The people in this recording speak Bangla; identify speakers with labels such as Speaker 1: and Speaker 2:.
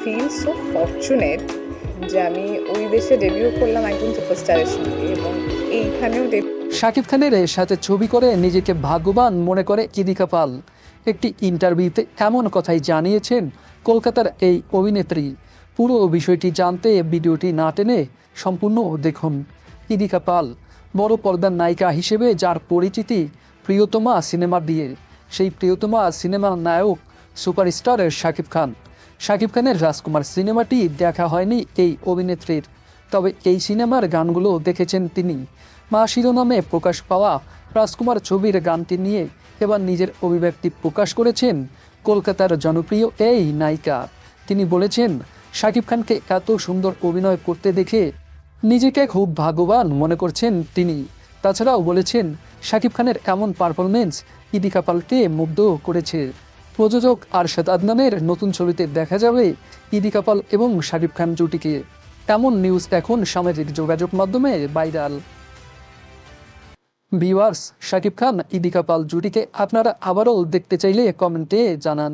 Speaker 1: ফিল সো ফর্চুনেট যে আমি ওই দেশে ডেবিউ করলাম একজন সুপারস্টারের সঙ্গে এবং এইখানেও
Speaker 2: শাকিব খানের সাথে ছবি করে নিজেকে ভাগ্যবান মনে করে ইদিকা পাল। একটি ইন্টারভিউতে এমন কথাই জানিয়েছেন কলকাতার এই অভিনেত্রী। পুরো বিষয়টি জানতে ভিডিওটি না টেনে সম্পূর্ণ দেখুন। ইদিকা পাল, বড় পর্দার নায়িকা হিসেবে যার পরিচিতি প্রিয়তমা সিনেমা দিয়ে, সেই প্রিয়তমা সিনেমার নায়ক সুপারস্টার শাকিব খান। শাকিব খানের রাজকুমার সিনেমাটি দেখা হয়নি এই অভিনেত্রীর। তবে এই সিনেমার গানগুলো দেখেছেন তিনি। মা শিরোনামে প্রকাশ পাওয়া রাজকুমার ছবির গানটি নিয়ে এবার নিজের অভিব্যক্তি প্রকাশ করেছেন কলকাতার জনপ্রিয় এই নায়িকা। তিনি বলেছেন, শাকিব খানকে এত সুন্দর অভিনয় করতে দেখে নিজেকে খুব ভাগ্যবান মনে করছেন তিনি। তাছাড়াও বলেছেন, শাকিব খানের এমন পারফরমেন্স ইদিকা পালকে মুগ্ধ করেছে। প্রযোজক আরশাদ আদনানের নতুন ছবিতে দেখা যাবে ইদি কাপাল এবং শাকিব খান জুটিকে। তেমন নিউজ এখন সামাজিক যোগাযোগ মাধ্যমে ভাইরাল বিওয়ার্স শাকিব খান ইদিকা পাল জুটিকে আপনারা আবারও দেখতে চাইলে কমেন্টে জানান।